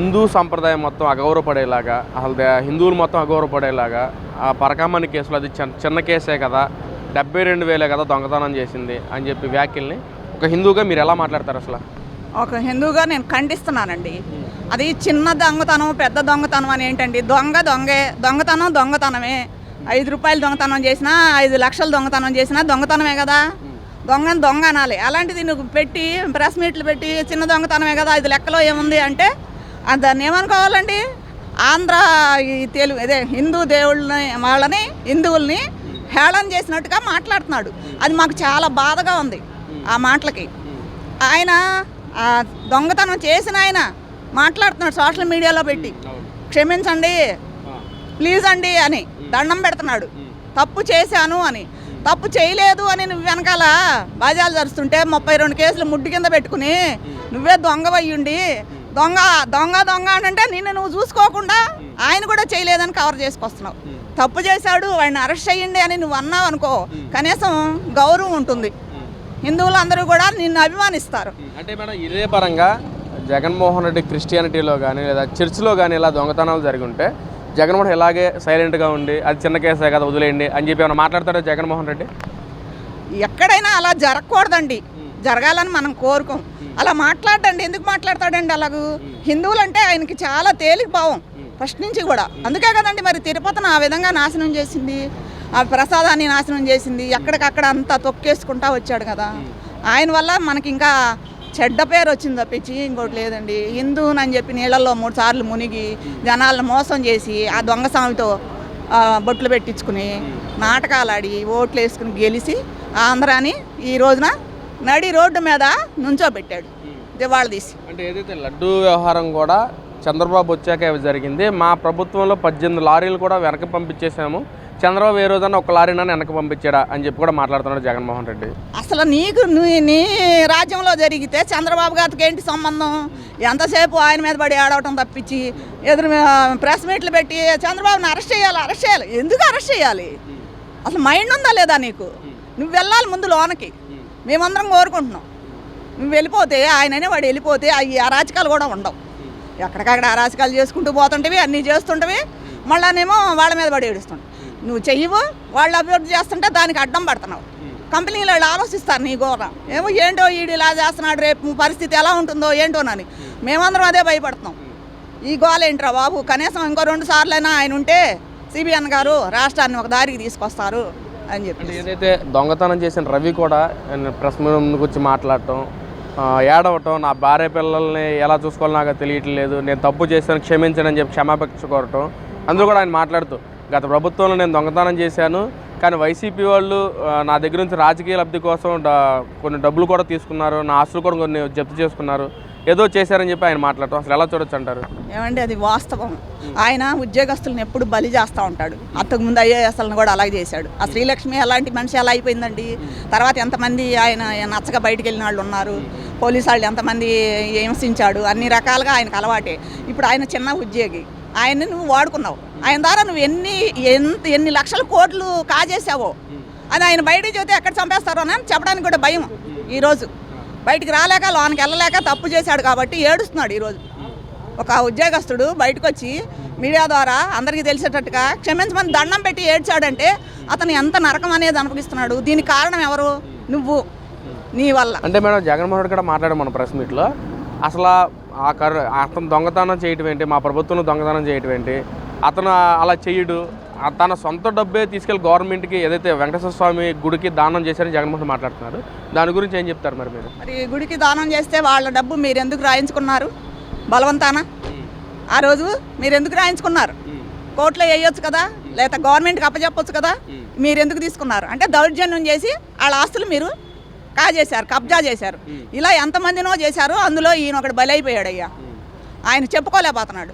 హిందూ సంప్రదాయం మొత్తం అగౌరవపడేలాగా అసలు హిందువులు మొత్తం అగౌరవపడేలాగా ఆ పరకామణి కేసులో అది చిన్న చిన్న కేసే కదా డెబ్బై రెండు వేలే కదా దొంగతనం చేసింది అని చెప్పి వ్యాఖ్యల్ని ఒక హిందూగా మీరు ఎలా మాట్లాడతారు అసలు? ఒక హిందూగా నేను ఖండిస్తున్నానండి. అది చిన్న దొంగతనం పెద్ద దొంగతనం అని ఏంటండి? దొంగ దొంగే దొంగతనం దొంగతనమే. ఐదు రూపాయలు దొంగతనం చేసినా ఐదు లక్షలు దొంగతనం చేసినా దొంగతనమే కదా. దొంగని దొంగ అనాలి. అలాంటిది నువ్వు పెట్టి ప్రెస్ మీట్లు పెట్టి చిన్న దొంగతనమే కదా ఐదు లెక్కలో ఏముంది అంటే దాన్ని ఏమనుకోవాలండి? ఆంధ్ర ఈ తెలుగు అదే హిందూ దేవుళ్ళని వాళ్ళని హిందువుల్ని హేళన చేసినట్టుగా మాట్లాడుతున్నాడు. అది మాకు చాలా బాధగా ఉంది ఆ మాటలకి. ఆయన ఆ దొంగతనం చేసిన ఆయన మాట్లాడుతున్నాడు సోషల్ మీడియాలో పెట్టి. క్షమించండి ప్లీజ్ అండి అని దండం పెడుతున్నాడు. తప్పు చేశాను అని. తప్పు చేయలేదు అని నువ్వు వెనకాల బాజాలు జరుస్తుంటే ముప్పై రెండు కేసులు ముడ్డు కింద పెట్టుకుని నువ్వే దొంగవయ్యుండి దొంగ దొంగ దొంగ అని అంటే నిన్ను నువ్వు చూసుకోకుండా ఆయన కూడా చేయలేదని కవర్ చేసుకొస్తున్నావు. తప్పు చేశాడు వాడిని అరెస్ట్ చేయండి అని నువ్వు అన్నావు అనుకో కనీసం గౌరవం ఉంటుంది. హిందువులు అందరూ కూడా నిన్ను అభిమానిస్తారు. అంటే మేడం ఇదే పరంగా జగన్మోహన్ రెడ్డి క్రిస్టియానిటీలో కానీ లేదా చర్చిలో కానీ ఇలా దొంగతనాలు జరిగి ఉంటే జగన్మోహన్ ఇలాగే సైలెంట్గా ఉండి అది చిన్న కేసే కదా వదిలేయండి అని చెప్పి ఏమైనా మాట్లాడతారా జగన్మోహన్ రెడ్డి? ఎక్కడైనా అలా జరగకూడదండి. జరగాలని మనం కోరుకోం. అలా మాట్లాడండి ఎందుకు మాట్లాడతాడండి అలాగూ? హిందువులు అంటే ఆయనకి చాలా తేలిక భావం ఫస్ట్ నుంచి కూడా. అందుకే కదండి మరి తిరుపతిని ఆ విధంగా నాశనం చేసింది. ఆ ప్రసాదాన్ని నాశనం చేసింది. ఎక్కడికక్కడ అంతా తొక్కేసుకుంటా వచ్చాడు కదా. ఆయన వల్ల మనకి ఇంకా చెడ్డ పేరు వచ్చింది తప్పించి ఇంకోటి లేదండి. హిందూనని చెప్పి నీళ్ళల్లో మూడు సార్లు మునిగి జనాలను మోసం చేసి ఆ దొంగ స్వామితో బొట్లు పెట్టించుకుని నాటకాలు ఆడి ఓట్లు వేసుకుని గెలిచి ఆంధ్రాని ఈ రోజున నడి రోడ్డు మీద నుంచోబెట్టాడు. దివాళ తీసి. అంటే ఏదైతే లడ్డు వ్యవహారం కూడా చంద్రబాబు వచ్చాక జరిగింది మా ప్రభుత్వంలో పద్దెనిమిది లారీలు కూడా వెనక్కి పంపించేసాము చంద్రబాబు ఏ రోజన్నా ఒక లారీనా వెనక్కి పంపించాడా అని చెప్పి కూడా మాట్లాడుతున్నాడు జగన్మోహన్ రెడ్డి. అసలు నీకు నీ- నీ రాజ్యంలో జరిగితే చంద్రబాబు గారికి ఏంటి సంబంధం? ఎంతసేపు ఆయన మీద పడి ఆడవటం తప్పించి ఎదురు ప్రెస్ మీట్లు పెట్టి చంద్రబాబుని అరెస్ట్ చేయాలి అరెస్ట్ చేయాలి. ఎందుకు అరెస్ట్ చేయాలి? అసలు మైండ్ ఉందా లేదా నీకు? నువ్వు వెళ్ళాలి ముందు లోనకి. మేమందరం కోరుకుంటున్నాం. నువ్వు వెళ్ళిపోతే ఆయననే వాడు వెళ్ళిపోతే ఈ అరాచకాలు కూడా ఉండవు. ఎక్కడికక్కడ అరాచకాలు చేసుకుంటూ పోతుంటవి అన్నీ చేస్తుంటవి. మళ్ళానేమో వాళ్ళ మీద పడి ఏడుస్తుంటావు నువ్వు చెయ్యవు వాళ్ళు అభివృద్ధి చేస్తుంటే దానికి అడ్డం పడుతున్నావు. కంపెనీలు వాళ్ళు ఆలోచిస్తారు నీ గోర. ఏమో ఏంటో ఈడు ఇలా చేస్తున్నాడు రేపు పరిస్థితి ఎలా ఉంటుందో ఏంటోనని. మేమందరం అదే భయపడుతున్నాం. ఈ గోల ఏంట్రా బాబు? కనీసం ఇంకో రెండు సార్లైనా ఆయన ఉంటే సిబిఎన్ గారు రాష్ట్రాన్ని ఒక దారికి తీసుకొస్తారు. అని చెప్పి ఏదైతే దొంగతనం చేసిన రవి కూడా ప్రెస్ ముందుకు వచ్చి మాట్లాడటం ఏడవటం నా భార్య పిల్లల్ని ఎలా చూసుకోవాలో నాకు తెలియట్లేదు నేను తప్పు చేశాను క్షమించనని చెప్పి క్షమాపక్ష కోరటం అందులో కూడా ఆయన మాట్లాడుతూ గత ప్రభుత్వంలో నేను దొంగతనం చేశాను కానీ వైసీపీ వాళ్ళు నా దగ్గర నుంచి రాజకీయ లబ్ధి కోసం కొన్ని డబ్బులు కూడా తీసుకున్నారు నా ఆస్తులు కూడా కొన్ని జప్తు చేసుకున్నారు ఏదో చేశారని చెప్పి ఆయన మాట్లాడటం. అసలు ఎలా చూడొచ్చు అంటారు? ఏమండి అది వాస్తవం. ఆయన ఉద్యోగస్తులను ఎప్పుడు బలి చేస్తూ ఉంటాడు. అంతకుముందు అసలు కూడా అలాగే చేశాడు. ఆ శ్రీలక్ష్మి అలాంటి మనిషి ఎలా అయిపోయిందండి? తర్వాత ఎంతమంది ఆయన నచ్చక బయటికి వెళ్ళిన వాళ్ళు ఉన్నారు? పోలీసు వాళ్ళు ఎంతమంది హింసించాడు? అన్ని రకాలుగా ఆయనకు అలవాటే. ఇప్పుడు ఆయన చిన్న ఉద్యోగి. ఆయన్ని నువ్వు వాడుకున్నావు. ఆయన ద్వారా నువ్వు ఎన్ని ఎంత ఎన్ని లక్షల కోట్లు కాజేసావో అది ఆయన బయటికి చెబితే ఎక్కడ చంపేస్తారో అని చెప్పడానికి కూడా భయం ఈరోజు. బయటికి రాలేక లోనికి వెళ్ళలేక తప్పు చేశాడు కాబట్టి ఏడుస్తున్నాడు ఈరోజు. ఒక ఉద్యోగస్తుడు బయటకు వచ్చి మీడియా ద్వారా అందరికీ తెలిసేటట్టుగా క్షమించమని దండం పెట్టి ఏడ్చాడంటే అతను ఎంత నరకం అనేది అనుభవిస్తున్నాడు. దీనికి కారణం ఎవరు? నువ్వు. నీ వల్ల. అంటే మేడం జగన్మోహన్ రెడ్డి కూడా మాట్లాడాం మన ప్రెస్ మీట్లో అసలు ఆ కర్ అతను దొంగతనం చేయటం ఏంటి? మా ప్రభుత్వం దొంగతనం చేయటం ఏంటి? అతను అలా చేయడు. తన సొంత డబ్బే తీసుకెళ్ళి గవర్నమెంట్కి ఏదైతే వెంకటేశ్వర స్వామి గుడికి దానం చేశారని జగన్మోహన్ మాట్లాడుతున్నారు. దాని గురించి ఏం చెప్తారు మరి మీరు? మరి గుడికి దానం చేస్తే వాళ్ళ డబ్బు మీరు ఎందుకు రాయించుకున్నారు? బలవంతాన? ఆ రోజు మీరు ఎందుకు రాయించుకున్నారు కోర్టులో వేయొచ్చు కదా? లేదా గవర్నమెంట్కి అప్పచెప్పొచ్చు కదా? మీరు ఎందుకు తీసుకున్నారు? అంటే దౌర్జన్యం చేసి వాళ్ళ ఆస్తులు మీరు కాజేశారు కబ్జా చేశారు. ఇలా ఎంతమందినో చేశారో అందులో ఈయన ఒకటి బలైపోయాడు అయ్యా ఆయన చెప్పుకోలేకపోతున్నాడు.